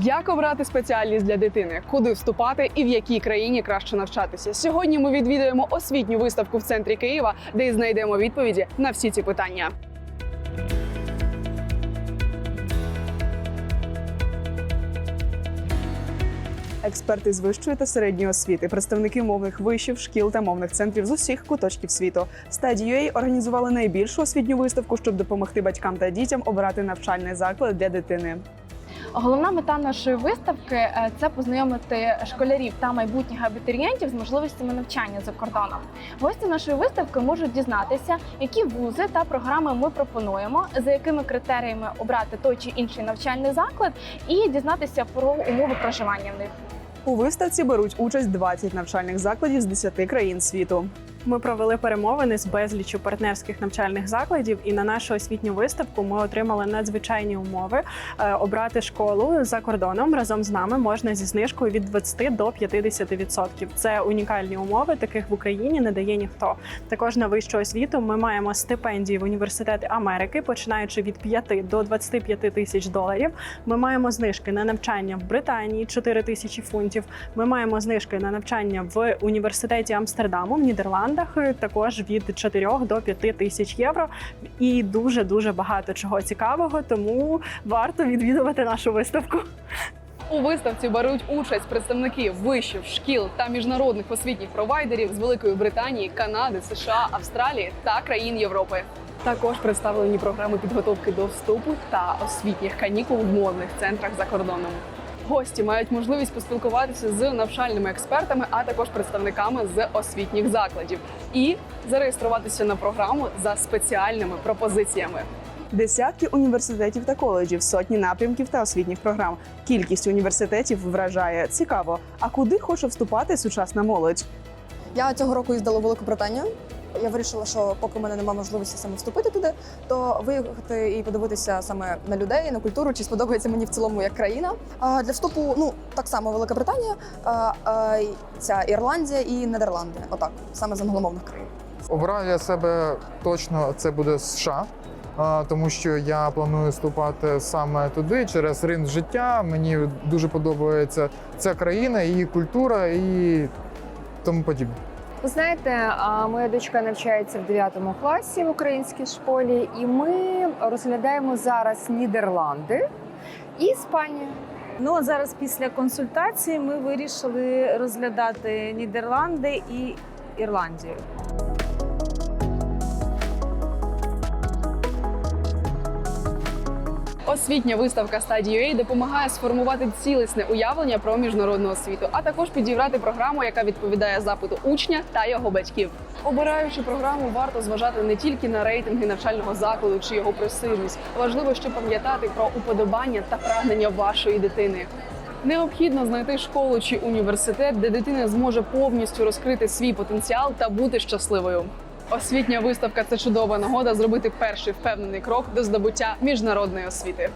Як обрати спеціальність для дитини, куди вступати і в якій країні краще навчатися? Сьогодні ми відвідуємо освітню виставку в центрі Києва, де й знайдемо відповіді на всі ці питання. Експерти з вищої та середньої освіти, представники мовних вишів, шкіл та мовних центрів з усіх куточків світу. Study.ua організували найбільшу освітню виставку, щоб допомогти батькам та дітям обрати навчальний заклад для дитини. Головна мета нашої виставки е, це познайомити школярів та майбутніх абітурієнтів з можливостями навчання за кордоном. Гості нашої виставки можуть дізнатися, які вузи та програми ми пропонуємо, за якими критеріями обрати той чи інший навчальний заклад, і дізнатися про умови проживання в них. У виставці беруть участь 20 навчальних закладів з 10 країн світу. Ми провели перемовини з безліччю партнерських навчальних закладів, і на нашу освітню виставку ми отримали надзвичайні умови. Е, Обрати школу за кордоном разом з нами можна зі знижкою від 20 до 50%. Це унікальні умови, таких в Україні не дає ніхто. Також на вищу освіту ми маємо стипендії в університети Америки, починаючи від 5 до 25 тисяч доларів. Ми маємо знижки на навчання в Британії 4 тисячі фунтів. Ми маємо знижки на навчання в університеті Амстердаму в Нідерландах е, також від 4 до 5 тисяч євро. І дуже дуже багато чого цікавого. Тому варто відвідувати нашу виставку. У виставці беруть участь представники вишів, шкіл та міжнародних освітніх провайдерів з Великої Британії, Канади, США, Австралії та країн Європи. Також представлені програми підготовки до вступу та освітніх канікул в мовних центрах за кордоном. Гості мають можливість поспілкуватися з навчальними експертами, а також представниками з освітніх закладів і зареєструватися на програму за спеціальними пропозиціями. Десятки університетів та коледжів, сотні напрямків та освітніх програм. Кількість університетів вражає цікаво. А куди хоче вступати сучасна молодь? Я цього року їздила у Велику Британію. Я вирішила, що поки в мене немає можливості саме вступити туди, то виїхати і подивитися саме на людей, на культуру, чи сподобається мені в цілому як країна. А для вступу, ну так само Велика Британія, а, а, ця Ірландія і Нідерланди. Отак, саме з англомовних країн. Обрав я себе точно це буде США, тому що я планую вступати саме туди через ринок життя. Мені дуже подобається ця країна, її культура і тому подібне. Ви знаєте, моя дочка навчається в 9 класі в українській школі, і ми розглядаємо зараз Нідерланди і Іспанію. Ну а зараз після консультації ми вирішили розглядати Нідерланди і Ірландію. Освітня виставка Study.ua допомагає сформувати цілісне уявлення про міжнародну освіту, а також підібрати програму, яка відповідає запиту учня та його батьків. Обираючи програму, варто зважати не тільки на рейтинги навчального закладу чи його престижність. Важливо ще пам'ятати про уподобання та прагнення вашої дитини. Необхідно знайти школу чи університет, де дитина зможе повністю розкрити свій потенціал та бути щасливою. Освітня виставка це чудова нагода зробити перший впевнений крок до здобуття міжнародної освіти.